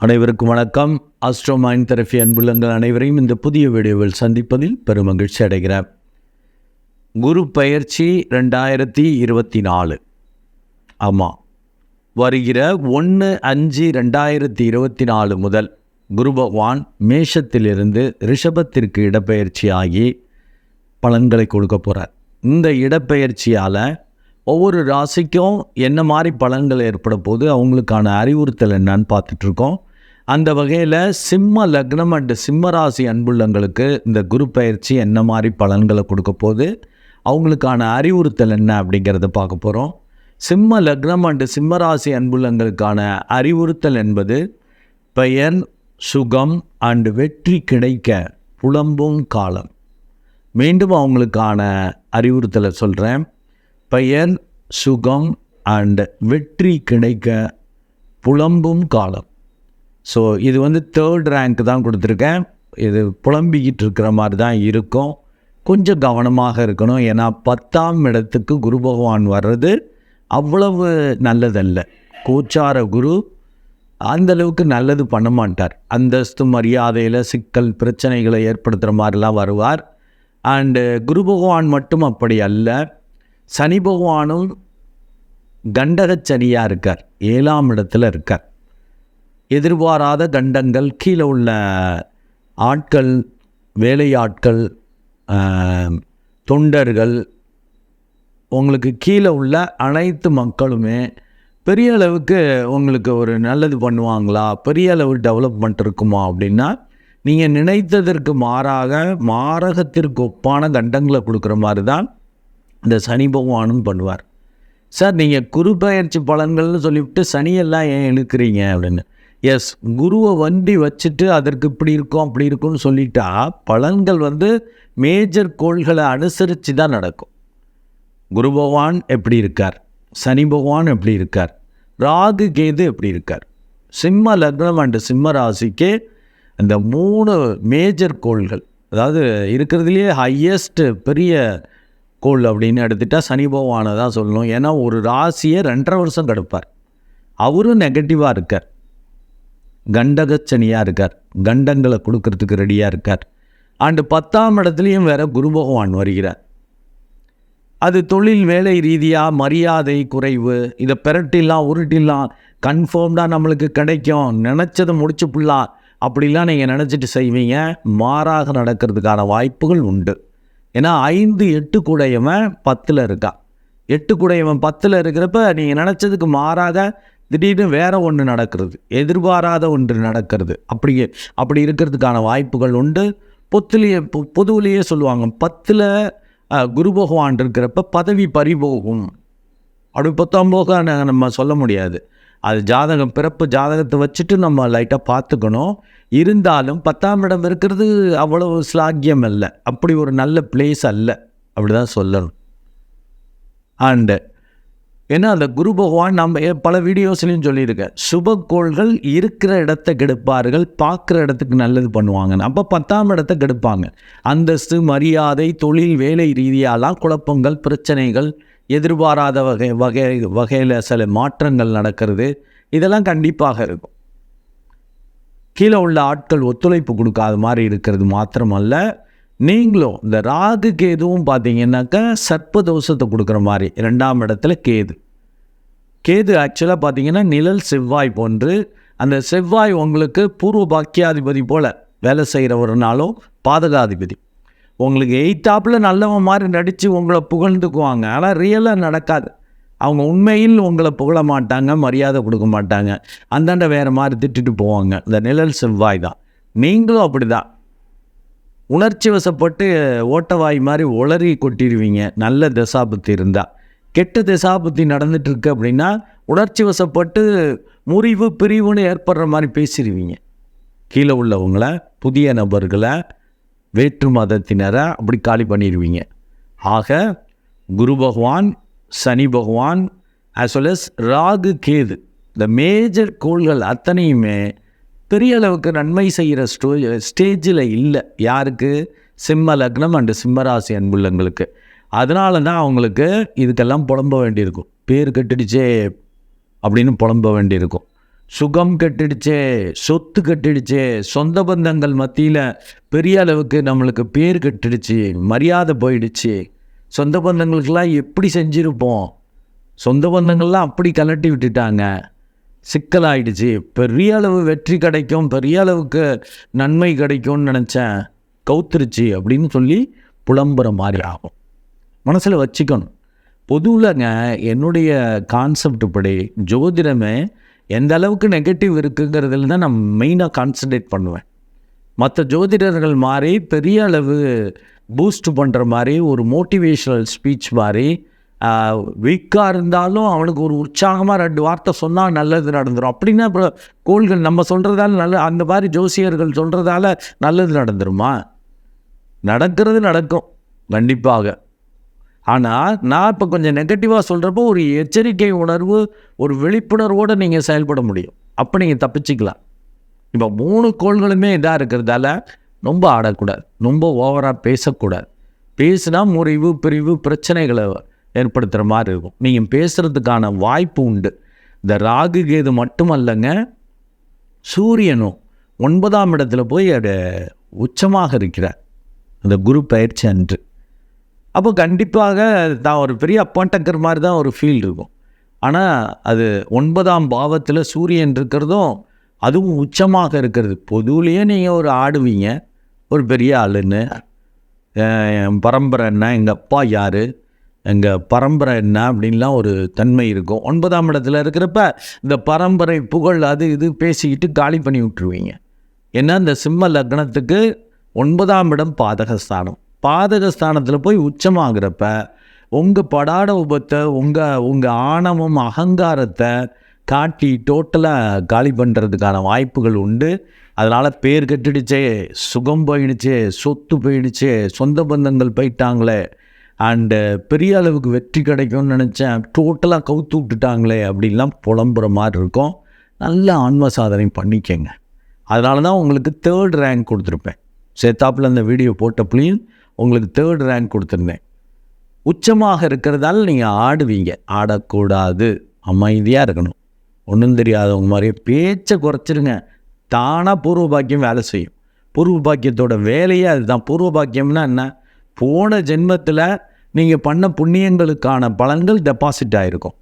அனைவருக்கும் வணக்கம். Astro mind therapy அன்புள்ளங்கள் அனைவரையும் இந்த புதிய வீடியோவில் சந்திப்பதில் பெருமகிழ்ச்சி அடைகிறார் குரு பயிற்சி ரெண்டாயிரத்தி இருபத்தி நாலு. ஆமாம் வருகிற ஒன்று அஞ்சு ரெண்டாயிரத்தி இருபத்தி நாலு முதல் குரு பகவான் மேஷத்திலிருந்து ரிஷபத்திற்கு இடப்பெயர்ச்சி ஆகி பலன்களை கொடுக்க போகிறார் இந்த இடப்பெயர்ச்சியால் ஒவ்வொரு ராசிக்கும் என்ன மாதிரி பலன்கள் ஏற்பட போது அவங்களுக்கான அறிவுறுத்தல் என்னன்னு பார்த்துட்ருக்கோம் அந்த வகையில் சிம்ம லக்னம் அண்டு சிம்மராசி அன்புள்ளங்களுக்கு இந்த குரு பயிற்சி என்ன மாதிரி பலன்களை கொடுக்க போது அவங்களுக்கான அறிவுறுத்தல் என்ன அப்படிங்கிறத பார்க்க போகிறோம் சிம்ம லக்னம் அண்டு சிம்மராசி அன்புள்ளங்களுக்கான அறிவுறுத்தல் என்பது பெயர் சுகம் அண்டு வெற்றி கிடைக்க புலம்பும் காலம். மீண்டும் அவங்களுக்கான அறிவுறுத்தலை சொல்கிறேன் பெயர் சுகம் அண்டு வெற்றி கிடைக்க புலம்பும் காலம். ஸோ இது வந்து தேர்ட் ரேங்க் தான் கொடுத்துருக்கேன். இது புலம்பிக்கிட்டு இருக்கிற மாதிரி தான் இருக்கும். கொஞ்சம் கவனமாக இருக்கணும். ஏன்னா பத்தாம் இடத்துக்கு குரு பகவான் வர்றது அவ்வளவு நல்லதல்ல. கோச்சார குரு அந்த அளவுக்கு நல்லது பண்ண மாட்டார். அந்தஸ்து மரியாதையில் சிக்கல் பிரச்சனைகளை ஏற்படுத்துகிற மாதிரிலாம் வருவார். அண்டு குரு பகவான் மட்டும் அப்படி அல்ல. சனி பகவானும் கண்டகச்சனியாக இருக்கார். ஏழாம் இடத்துல இருக்கார். எதிர்பாராத கண்டங்கள் கீழே உள்ள ஆட்கள் வேலையாட்கள் தொண்டர்கள் உங்களுக்கு கீழே உள்ள அனைத்து மக்களுமே பெரிய அளவுக்கு உங்களுக்கு ஒரு நல்லது பண்ணுவாங்களா? பெரிய அளவு டெவலப்மெண்ட் இருக்குமா? அப்படின்னா நீங்கள் நினைத்ததற்கு மாறாக மாரகத்திற்கு ஒப்பான கண்டங்களை கொடுக்குற மாதிரி தான் இந்த சனி பகவானும் பண்ணுவார். சார் நீங்கள் குரு பயிற்சி பலன்கள்னு சொல்லிவிட்டு சனியெல்லாம் ஏன் இழுக்கிறீங்க அப்படின்னு. எஸ் குருவை வண்டி வச்சுட்டு அதற்கு இப்படி இருக்கும் அப்படி இருக்கும்னு சொல்லிட்டா பலன்கள் வந்து மேஜர் கோள்களை அனுசரித்து தான் நடக்கும். குரு பகவான் எப்படி இருக்கார்? சனி பகவான் எப்படி இருக்கார்? ராகு கேது எப்படி இருக்கார்? சிம்ம லக்னம் அண்டு சிம்ம ராசிக்கு அந்த மூணு மேஜர் கோள்கள் அதாவது இருக்கிறதுலையே ஹையஸ்ட் பெரிய கோள் அப்படின்னு எடுத்துட்டால் சனி பகவானை தான் சொல்லணும். ஏன்னா ஒரு ராசியை ரெண்டரை வருஷம் கெடுப்பார். அவரும் நெகட்டிவாக இருக்கார். கண்டகச்சனியாக இருக்கார். கண்டங்களை கொடுக்கறதுக்கு ரெடியாக இருக்கார். அண்டு பத்தாம் இடத்துலையும் வேற குரு பகவான் வருகிறார். அது தொழில் வேலை ரீதியாக மரியாதை குறைவு இதை பெரட்டிலாம் உருட்டிலாம் கன்ஃபார்ம்டாக நம்மளுக்கு கிடைக்கும். நினச்சதை முடிச்சு புள்ளலாம் அப்படிலாம் நீங்கள் நினச்சிட்டு செய்வீங்க. மாறாக நடக்கிறதுக்கான வாய்ப்புகள் உண்டு. ஏன்னா ஐந்து எட்டு கூடையவன் பத்தில் இருக்கான் எட்டு கூடையவன் பத்தில் இருக்கிறப்ப நீங்கள் நினச்சதுக்கு மாறாக திடீர்னு வேற ஒன்று நடக்கிறது எதிர்பாராத ஒன்று நடக்கிறது. அப்படி அப்படி இருக்கிறதுக்கான வாய்ப்புகள் உண்டு. பொத்துலேயே பொ பொதுவிலேயே சொல்லுவாங்க பத்தில் குரு பகவான் இருக்கிறப்ப பதவி பறிபோகும். அப்படி பத்தாம் போக நம்ம சொல்ல முடியாது. அது ஜாதகம் பிறப்பு ஜாதகத்தை வச்சுட்டு நம்ம லைட்டாக பார்த்துக்கணும். இருந்தாலும் பத்தாம் இடம் இருக்கிறது அவ்வளவு ஸ்லாக்கியம் அல்ல. அப்படி ஒரு நல்ல பிளேஸ் அல்ல. அப்படி தான் சொல்லணும். அண்டு ஏன்னா அந்த குரு பகவான் நம்ம பல வீடியோஸ்லையும் சொல்லியிருக்கேன் சுபக்கோள்கள் இருக்கிற இடத்த கெடுப்பார்கள் பார்க்குற இடத்துக்கு நல்லது பண்ணுவாங்க அப்போ பத்தாம் இடத்த கெடுப்பாங்க. அந்தஸ்து மரியாதை தொழில் வேலை ரீதியாலாம் குழப்பங்கள் பிரச்சனைகள் எதிர்பாராத வகை வகை வகையில் சில மாற்றங்கள் நடக்கிறது. இதெல்லாம் கண்டிப்பாக இருக்கும். கீழே உள்ள ஆட்கள் ஒத்துழைப்பு கொடுக்காத மாதிரி இருக்கிறது மாத்திரமல்ல. நீங்களும் இந்த ராகு கேதுவும் பார்த்தீங்கன்னாக்கா சர்ப்ப தோஷத்தை கொடுக்குற மாதிரி ரெண்டாம் இடத்துல கேது. கேது ஆக்சுவலாக பார்த்தீங்கன்னா நிழல் செவ்வாய் போன்று அந்த செவ்வாய் உங்களுக்கு பூர்வ பாக்கியாதிபதி போல் வேலை செய்கிறவர்னாலும் பாதகாதிபதி. உங்களுக்கு எயித்தாப்பில் நல்லவன் மாதிரி நடித்து உங்களை புகழ்ந்துக்குவாங்க. ஆனால் ரியலாக நடக்காது. அவங்க உண்மையில் உங்களை புகழ மாட்டாங்க மரியாதை கொடுக்க மாட்டாங்க. அந்தாண்ட வேறு மாதிரி திட்டுட்டு போவாங்க. இந்த நிழல் செவ்வாய் தான். நீங்களும் அப்படி தான் உணர்ச்சி வசப்பட்டு ஓட்டவாய் மாதிரி உளறி கொட்டிடுவீங்க. நல்ல தசாபத்து இருந்தால் கெட்ட தசாபுத்தி நடந்துட்டு இருக்கு அப்படின்னா உணர்ச்சி வசப்பட்டு முறிவு பிரிவுன்னு ஏற்படுற மாதிரி பேசிடுவீங்க கீழே உள்ளவங்களை புதிய நபர்களை வேற்று மதத்தினரை அப்படி காலி பண்ணிடுவீங்க ஆக குரு பகவான் சனி பகவான் as well as Rahu Ketu இந்த மேஜர் கோள்கள் அத்தனையுமே பெரிய அளவுக்கு நன்மை செய்கிற ஸ்டோ ஸ்டேஜில் இல்லை. யாருக்கு? சிம்ம லக்னம் அண்டு சிம்மராசி அன்புள்ளங்களுக்கு. அதனால தான் அவங்களுக்கு இதுக்கெல்லாம் புலம்ப வேண்டியிருக்கும். பேர் கட்டிடுச்சே அப்படின்னு புலம்ப வேண்டியிருக்கும். சுகம் கெட்டுடுச்சே சொத்து கெட்டுடுச்சே சொந்த பந்தங்கள் மத்தியில் பெரிய அளவுக்கு நம்மளுக்கு பேர் கெட்டுடுச்சு மரியாதை போயிடுச்சு. சொந்த பந்தங்களுக்கெல்லாம் எப்படி செஞ்சுருப்போம்? சொந்த பந்தங்கள்லாம் அப்படி கலட்டி விட்டுட்டாங்க. சிக்கலாயிடுச்சு. பெரிய அளவு வெற்றி கிடைக்கும் பெரிய அளவுக்கு நன்மை கிடைக்கும்னு நினச்சேன். கவுத்துருச்சு அப்படின்னு சொல்லி புலம்புற மாதிரி ஆகும். மனசில் வச்சுக்கணும். பொதுவில்ங்க என்னுடைய கான்செப்ட் படி ஜோதிடமே எந்த அளவுக்கு நெகட்டிவ் இருக்குங்கிறதுல தான் நான் மெயினாக கான்சன்ட்ரேட் பண்ணுவேன். மற்ற ஜோதிடர்கள் மாதிரி பெரிய அளவு பூஸ்ட் பண்ணுற மாதிரி ஒரு மோட்டிவேஷனல் ஸ்பீச் மாதிரி வீக்காக இருந்தாலும் அவனுக்கு ஒரு உற்சாகமாக ரெண்டு வார்த்தை சொன்னால் நல்லது நடந்துடும் அப்படின்னா இப்போ கோள்கள் நம்ம சொல்கிறதால நல்ல அந்த மாதிரி ஜோசியர்கள் சொல்கிறதால நல்லது நடந்துருமா? நடக்கிறது நடக்கும். கண்டிப்பாக. ஆனால் நான் இப்போ கொஞ்சம் நெகட்டிவாக சொல்கிறப்போ ஒரு எச்சரிக்கை உணர்வு ஒரு விழிப்புணர்வோடு நீங்கள் செயல்பட முடியும். அப்போ நீங்கள் தப்பிச்சிக்கலாம். இப்போ மூணு கோள்களுமே இதாக இருக்கிறதால ரொம்ப ஆடக்கூடாது. ரொம்ப ஓவராக பேசக்கூடாது. பேசினா முறிவு பிரிவு பிரச்சனைகளை ஏற்படுத்துகிற மாதிரி இருக்கும். நீங்கள் பேசுகிறதுக்கான வாய்ப்பு உண்டு. இந்த ராகு கேது மட்டுமல்லங்க சூரியனும் ஒன்பதாம் இடத்துல போய் அது உச்சமாக இருக்கிறார். அந்த குரு பயிற்சி அன்று. அப்போ கண்டிப்பாக தான் ஒரு பெரிய அப்பாண்டங்கர் மாதிரி தான் ஒரு ஃபீல் இருக்கும். ஆனால் அது ஒன்பதாம் பாவத்தில் சூரியன் இருக்கிறதும் அதுவும் உச்சமாக இருக்கிறது. பொதுவிலேயே நீங்கள் ஒரு ஆடுவீங்க ஒரு பெரிய ஆளுன்னு. என் பரம்பரை என்ன எங்கள் அப்பா யார் எங்கள் பரம்பரை என்ன அப்படின்லாம் ஒரு தன்மை இருக்கும். ஒன்பதாம் இடத்துல இருக்கிறப்ப இந்த பரம்பரை புகழ் அது இது பேசிக்கிட்டு காலி பண்ணி விட்டுருவீங்க. ஏன்னா இந்த சிம்ம லக்னத்துக்கு ஒன்பதாம் இடம் பாதகஸ்தானம். பாதகஸ்தானத்தில் போய் உச்சமாகிறப்ப உங்கள் படாட உபத்தை உங்கள் உங்கள் ஆணவம் அகங்காரத்தை காட்டி டோட்டலாக காலி பண்ணுறதுக்கான வாய்ப்புகள் உண்டு. அதனால் பேர் கெட்டுடுச்சே சுகம் போயிடுச்சே சொத்து போயிடுச்சே சொந்த பந்தங்கள் போயிட்டாங்களே அண்டு பெரிய அளவுக்கு வெற்றி கிடைக்கும்னு நினச்சேன். டோட்டலாக கவுத்து விட்டுட்டாங்களே அப்படின்லாம் புலம்புற மாதிரி இருக்கும். நல்ல ஆன்ம சாதனை பண்ணிக்கங்க. அதனால தான் உங்களுக்கு தேர்ட் ரேங்க் கொடுத்துருப்பேன். சேத்தாப்பில் அந்த வீடியோ போட்டப்பளையும் உங்களுக்கு தேர்ட் ரேங்க் கொடுத்துருந்தேன். உச்சமாக இருக்கிறதால நீங்கள் ஆடுவீங்க. ஆடக்கூடாது. அமைதியாக இருக்கணும். ஒன்றும் தெரியாதவங்க மாதிரி பேச்சை குறைச்சிருங்க. தானாக பூர்வ பாக்கியம் வேலை செய்யும். பூர்வ பாக்கியத்தோட வேலையே அதுதான். பூர்வ பாக்கியம்னா என்ன? போன ஜென்மத்தில் நீங்கள் பண்ண புண்ணியங்களுக்கான பலன்கள் டெபாசிட் ஆகிருக்கும்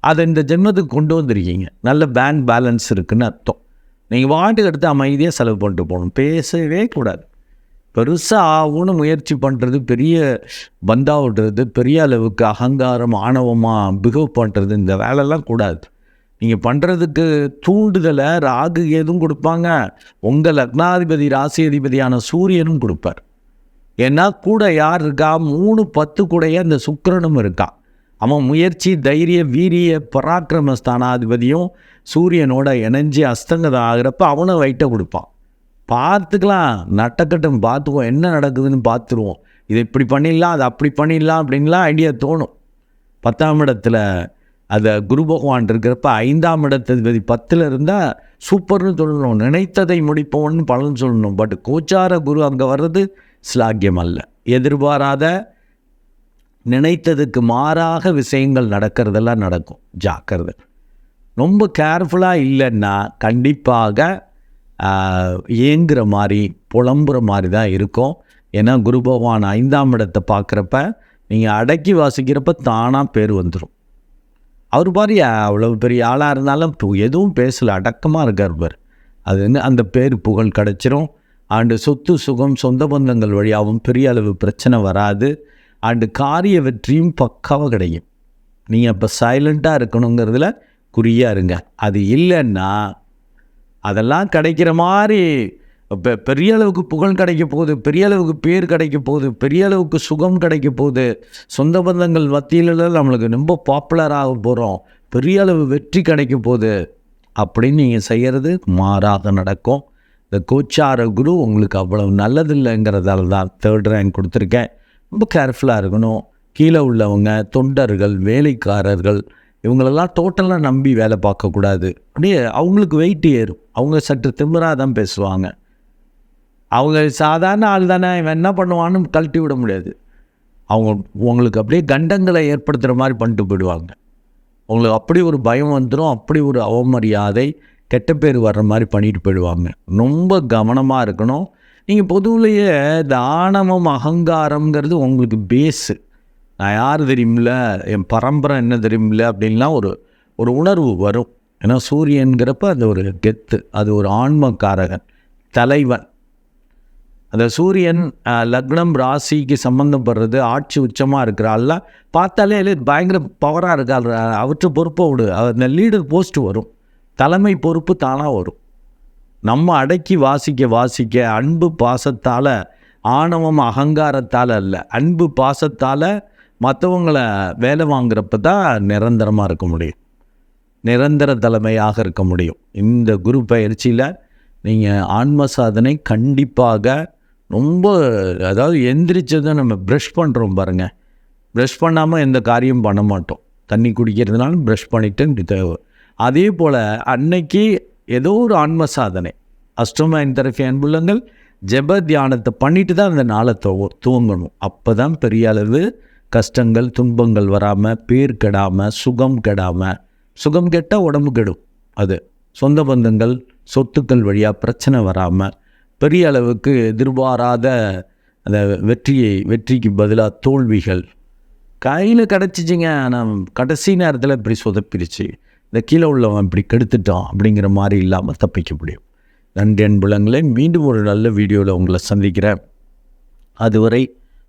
அதை இந்த ஜென்மத்துக்கு கொண்டு வந்திருக்கீங்க. நல்ல பேங்க் பேலன்ஸ் இருக்குதுன்னு அர்த்தம். நீங்கள் வாட்டுக்கு எடுத்து அமைதியாக செலவு பண்ணிட்டு போகணும். பேசவே கூடாது. பெருசாக ஆகும்னு முயற்சி பண்ணுறது பெரிய பந்தா விடுறது பெரிய அளவுக்கு அகங்காரம் ஆணவமாக பிகவ் பண்ணுறது இந்த வேலைலாம் கூடாது. நீங்கள் பண்ணுறதுக்கு தூண்டுதலை ராகு ஏதும் கொடுப்பாங்க. உங்கள் லக்னாதிபதி ராசி அதிபதியான சூரியனும் கொடுப்பார். ஏன்னா கூட யார் இருக்கா? மூணு பத்து கூடைய அந்த சுக்கரனும் இருக்கான் அவன் முயற்சி தைரிய வீரிய பராக்கிரம ஸ்தானாதிபதியும் சூரியனோட இணைஞ்சு அஸ்தங்கதம் ஆகிறப்ப அவனை வைட்ட கொடுப்பான். பார்த்துக்கலாம் நட்டக்கட்டம் பார்த்துக்குவோம் என்ன நடக்குதுன்னு பார்த்துருவோம். இதை இப்படி பண்ணிடலாம் அதை அப்படி பண்ணிடலாம் அப்படின்லாம் ஐடியா தோணும். பத்தாம் இடத்துல அதை குரு பகவான் இருக்கிறப்ப ஐந்தாம் இடத்ததிபதி பத்தில் இருந்தால் சூப்பர்னு சொல்லணும். நினைத்ததை முடிப்போம்னு பலன் சொல்லணும். பட் கோச்சார குரு அங்கே வர்றது ஸ்லாக்கியம் அல்ல. எதிர்பாராத நினைத்ததுக்கு மாறாக விஷயங்கள் நடக்கிறதெல்லாம் நடக்கும். ஜாக்கிரதை. ரொம்ப கேர்ஃபுல்லாக இல்லைன்னா கண்டிப்பாக ஏங்குற மாதிரி புலம்புற மாதிரி தான் இருக்கும். ஏன்னா குரு பகவான் ஐந்தாம் இடத்தை பார்க்குறப்ப நீங்கள் அடக்கி வாசிக்கிறப்ப தானாக பேர் வந்துடும் அவர் பாரு அவ்வளோ பெரிய ஆளாக இருந்தாலும் எதுவும் பேசல அடக்கமாக இருக்கார் பார். அது வந்து அந்த பேர் புகழ் கிடச்சிரும். ஆண்டு சொத்து சுகம் சொந்த பந்தங்கள் வழியாகவும் பெரிய அளவு பிரச்சனை வராது. ஆண்டு காரிய வெற்றியும் பக்காவாக கிடைக்கும். நீங்கள் இப்போ சைலண்ட்டாக இருக்கணுங்கிறதுல குறியாக இருங்க. அது இல்லைன்னா அதெல்லாம் கிடைக்கிற மாதிரி பெ பெரிய அளவுக்கு புகழ் கிடைக்க போகுது பெரிய அளவுக்கு பேர் கிடைக்க போகுது பெரிய அளவுக்கு சுகம் கிடைக்க போகுது. சொந்த பந்தங்கள் மத்தியிலலாம் நம்மளுக்கு ரொம்ப பாப்புலர் ஆக போகிறோம் பெரிய அளவு வெற்றி கிடைக்க போகுது. அப்படின்னு நீங்கள் செய்கிறது மாறாக நடக்கும். இந்த கோச்சார குரு உங்களுக்கு அவ்வளவு நல்லதில்லைங்கிறதால தான் தேர்ட் ரேங்க் கொடுத்துருக்கேன். ரொம்ப கேர்ஃபுல்லாக இருக்கணும். கீழே உள்ளவங்க தொண்டர்கள் வேலைக்காரர்கள் இவங்களெல்லாம் டோட்டலாக நம்பி வேலை பார்க்கக்கூடாது. அப்படியே அவங்களுக்கு வெயிட் ஏறும். அவங்க சற்று திமிராக தான் பேசுவாங்க. அவங்க சாதாரண ஆள் தானே இவன் என்ன பண்ணுவான்னு கழட்டி விட முடியாது. அவங்க உங்களுக்கு அப்படியே கண்டங்களை ஏற்படுத்துகிற மாதிரி பண்ணிட்டு போயிடுவாங்க. உங்களுக்கு அப்படி ஒரு பயம் வந்துடும் அப்படி ஒரு அவமரியாதை கெட்ட பேர் வர்ற மாதிரி பண்ணிட்டு போயிடுவாங்க. ரொம்ப கவனமாக இருக்கணும். நீங்கள் பொதுவிலேயே இந்த ஆணவம் அகங்காரம்ங்கிறது உங்களுக்கு பேஸு நான் யார் தெரியுமில்ல? என் பரம்பரை என்ன தெரியுமில்ல? அப்படின்லாம் ஒரு ஒரு உணர்வு வரும். ஏன்னா சூரியன்கிறப்ப அது ஒரு கெத்து அது ஒரு ஆன்மக்காரகன் தலைவன். அந்த சூரியன் லக்னம் ராசிக்கு சம்மந்தப்படுறது ஆட்சி உச்சமாக இருக்கிறாள்ல பார்த்தாலே பயங்கர பவராக இருக்காள் அவற்றை பொறுப்பை விடு. அந்த லீடர் போஸ்ட் வரும். தலைமை பொறுப்பு தானாக வரும். நம்ம அடக்கி வாசிக்க வாசிக்க அன்பு பாசத்தால் ஆணவம் அகங்காரத்தால் அல்ல. அன்பு பாசத்தால் மற்றவங்கள வேலை வாங்குறப்ப தான் நிரந்தரமாக இருக்க முடியும். நிரந்தர தலைமையாக இருக்க முடியும். இந்த குரு பயிற்சியில் நீங்கள் ஆன்ம சாதனை கண்டிப்பாக ரொம்ப அதாவது எந்திரிச்சதை நம்ம ப்ரஷ் பண்ணுறோம் பாருங்கள் ப்ரஷ் பண்ணாமல் எந்த காரியம் பண்ண மாட்டோம். தண்ணி குடிக்கிறதுனால ப்ரஷ் பண்ணிவிட்டு தேவை. அதே போல் அன்னைக்கு ஏதோ ஒரு ஆன்ம சாதனை. அஷ்டமாயின் தரப்பி அன்புள்ளங்கள் ஜெப தியானத்தை பண்ணிட்டு தான் அந்த நாளை துவ துவங்கணும். அப்போ தான் பெரிய அளவு கஷ்டங்கள் துன்பங்கள் வராமல் பேர் கெடாமல் சுகம் கெடாமல் சுகம் கெட்டால் உடம்பு கெடும் அது. சொந்த பந்தங்கள் சொத்துக்கள் வழியாக பிரச்சனை வராமல் பெரிய அளவுக்கு எதிர்பாராத அந்த வெற்றியை வெற்றிக்கு பதிலாக தோல்விகள். கையில் கிடச்சிச்சிங்க. ஆனால் கடைசி நேரத்தில் இப்படி சொதப்பிடுச்சு. இந்த கீழே உள்ளவன் இப்படி கெடுத்துட்டான் அப்படிங்கிற மாதிரி இல்லாமல் தப்பிக்க முடியும். நன்றி அன்புலங்களே. மீண்டும் ஒரு நல்ல வீடியோவில் உங்களை சந்திக்கிறேன். அதுவரை